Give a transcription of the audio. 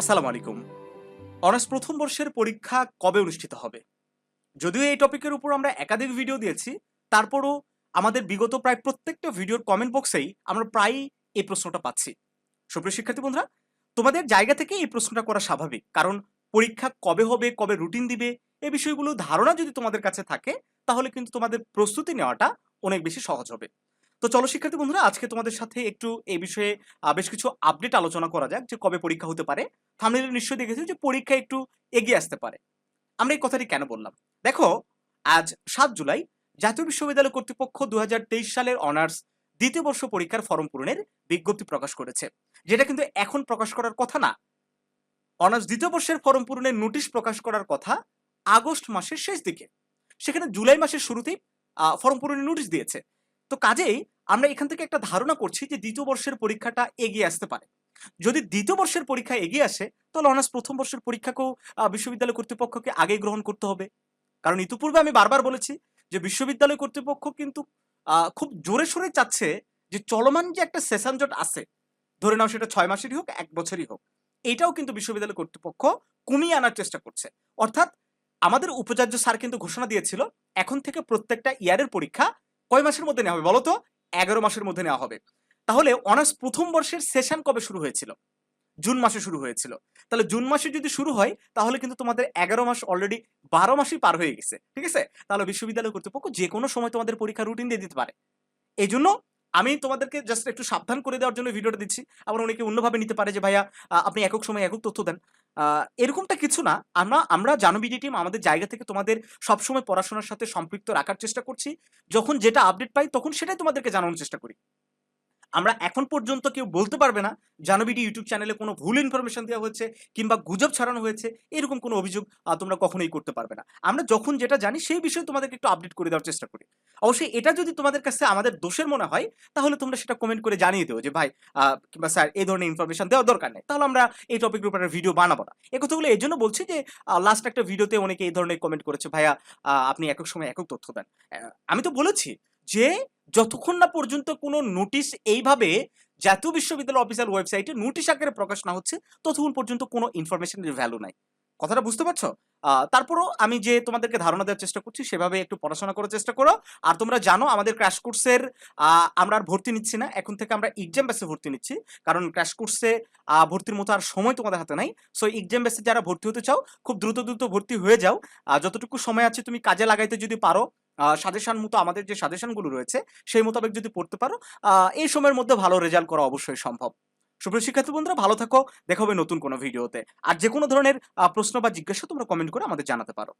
আসসালামু আলাইকুম। অনার্স প্রথম বর্ষের পরীক্ষা কবে অনুষ্ঠিত হবে? যদিও এই টপিকের উপর আমরা একাধিক ভিডিও দিয়েছি, তারপরও আমাদের বিগত প্রায় প্রত্যেকটা ভিডিওর কমেন্ট বক্সেই আমরা প্রায়ই এই প্রশ্নটা পাচ্ছি। সুপ্রিয় শিক্ষার্থী বন্ধুরা, তোমাদের জায়গা থেকে এই প্রশ্নটা করা স্বাভাবিক, কারণ পরীক্ষা কবে হবে, কবে রুটিন দিবে, এই বিষয়গুলো ধারণা যদি তোমাদের কাছে থাকে, তাহলে কিন্তু তোমাদের প্রস্তুতি নেওয়াটা অনেক বেশি সহজ হবে। তো চলো শিক্ষার্থী বন্ধুরা, আজকে তোমাদের সাথে একটু এই বিষয়ে বেশ কিছু আপডেট আলোচনা করা যাক যে কবে পরীক্ষা হতে পারে। থামনেলে নিশ্চয়ই দেখেছ যে পরীক্ষা একটু এগিয়ে আসতে পারে। আমরা এই কথাটি কেন বললাম? দেখো, আজ সাত জুলাই, জাতীয় বিশ্ববিদ্যালয় কর্তৃপক্ষ দু সালের অনার্স দ্বিতীয় বর্ষ পরীক্ষার ফর্ম পূরণের বিজ্ঞপ্তি প্রকাশ করেছে। যেটা কিন্তু এখন প্রকাশ করার কথা না। অনার্স দ্বিতীয় বর্ষের ফর্ম পূরণের নোটিশ প্রকাশ করার কথা আগস্ট মাসের শেষ দিকে। সেখানে জুলাই মাসের শুরুতেই ফর্ম পূরণের নোটিশ দিয়েছে। তো কাজেই আমরা এখান থেকে একটা ধারণা করছি যে দ্বিতীয় বর্ষের পরীক্ষাটা এগিয়ে আসতে পারে। যদি দ্বিতীয় বর্ষের পরীক্ষা এগিয়ে আসে, তাহলে অনার্স প্রথম বর্ষের পরীক্ষাকেও বিশ্ববিদ্যালয় কর্তৃপক্ষকে আগে গ্রহণ করতে হবে। কারণ ইতিপূর্বে আমি বারবার বলেছি যে বিশ্ববিদ্যালয় কর্তৃপক্ষ কিন্তু খুব জোরে সোরে চাচ্ছে যে চলমান যে একটা সেশন জট আছে, ধরে নাও সেটা ছয় মাসেরই হোক, এক বছরই হোক, এটাও কিন্তু বিশ্ববিদ্যালয় কর্তৃপক্ষ কমিয়ে আনার চেষ্টা করছে। অর্থাৎ আমাদের উপাচার্য স্যার কিন্তু ঘোষণা দিয়েছিল, এখন থেকে প্রত্যেকটা ইয়ারের পরীক্ষা কয় মাসের মধ্যে নেওয়া হবে বলো তো? এগারো মাসের মধ্যে নেওয়া হবে। তাহলে অনার্স প্রথম বর্ষের সেশন কবে শুরু হয়েছিল? জুন মাসে শুরু হয়েছিল। তাহলে জুন মাসে যদি শুরু হয়, তাহলে কিন্তু তোমাদের এগারো মাস অলরেডি বারো মাসই পার হয়ে গেছে। ঠিক আছে? তাহলে বিশ্ববিদ্যালয় কর্তৃপক্ষ যে কোনো সময় তোমাদের পরীক্ষা রুটিন দিয়ে দিতে পারে। এই জন্য আমি তোমাদেরকে জাস্ট একটু সাবধান করে দেওয়ার জন্য ভিডিওটা দিচ্ছি। আবার অনেকে অন্যভাবে নিতে পারে যে, ভাইয়া আপনি একক সময় একক তথ্য দেন। এরকমটা কিছু না। আমরা আমরা জানবিডি টিম আমাদের জায়গা থেকে তোমাদের সবসময় পড়াশোনার সাথে সম্পৃক্ত রাখার চেষ্টা করছি। যখন যেটা আপডেট পাই, তখন সেটাই তোমাদেরকে জানানোর চেষ্টা করি। আমরা এখন পর্যন্ত কেউ বলতে পারবে না জানবিডি ইউটিউব চ্যানেলে কোনো ভুল ইনফরমেশন দেওয়া হয়েছে কিংবা গুজব ছড়ানো হয়েছে, এরকম কোনো অভিযোগ তোমরা কখনোই করতে পারবে না। আমরা যখন যেটা জানি, সেই বিষয়ে তোমাদেরকে একটু আপডেট করে দেওয়ার চেষ্টা করি। অবশ্যই এটা যদি তোমাদের কাছে আমাদের দোষের মনে হয়, তাহলে তোমরা সেটা কমেন্ট করে জানিয়ে দিও যে, ভাই কিংবা স্যার এই ধরনের ইনফরমেশন দেওয়ার দরকার নেই। তাহলে আমরা এই টপিকের উপরে ভিডিও বানাবো না। এই কথাগুলো এই জন্য বলছি যে লাস্ট একটা ভিডিওতে অনেকে এই ধরনের কমেন্ট করেছে, ভাইয়া আপনি একক সময় একক তথ্য দেন। আমি তো বলেছি যে, যতক্ষণ না পর্যন্ত কোনো নোটিশ এইভাবে জাতীয় বিশ্ববিদ্যালয় অফিসিয়াল ওয়েবসাইটে নোটিশ আকারে প্রকাশ না হচ্ছে, ততক্ষণ পর্যন্ত কোনো ইনফরমেশনের ভ্যালু নাই। কথাটা বুঝতে পারছ? তারপরও আমি যে তোমাদেরকে ধারণা দেওয়ার চেষ্টা করছি, সেভাবে একটু পড়াশোনা করার চেষ্টা করো। আর তোমরা জানো, আমাদের ক্র্যাশ কোর্সের আমরা আর ভর্তি নিচ্ছি না। এখন থেকে আমরা এক্সাম বেসে ভর্তি নিচ্ছি। কারণ ক্র্যাশ কোর্সে ভর্তির মতো আর সময় তোমাদের হাতে নাই। সো এক্সাম বেসে যারা ভর্তি হতে চাও, খুব দ্রুত দ্রুত ভর্তি হয়ে যাও। যতটুকু সময় আছে তুমি কাজে লাগাইতে যদি পারো সাজেশন মতো আমাদের যে সাজেশনগুলো রয়েছে, সেই মোতাবেক যদি পড়তে পারো এই সময়ের মধ্যে ভালো রেজাল্ট করা অবশ্যই সম্ভব। সুপ্রিয় শিক্ষার্থী বন্ধুরা, ভালো থাকো। দেখা হবে নতুন কোনো ভিডিওতে। আর যে কোনো ধরনের প্রশ্ন বা জিজ্ঞাসা তোমরা কমেন্ট করে আমাদের জানাতে পারো।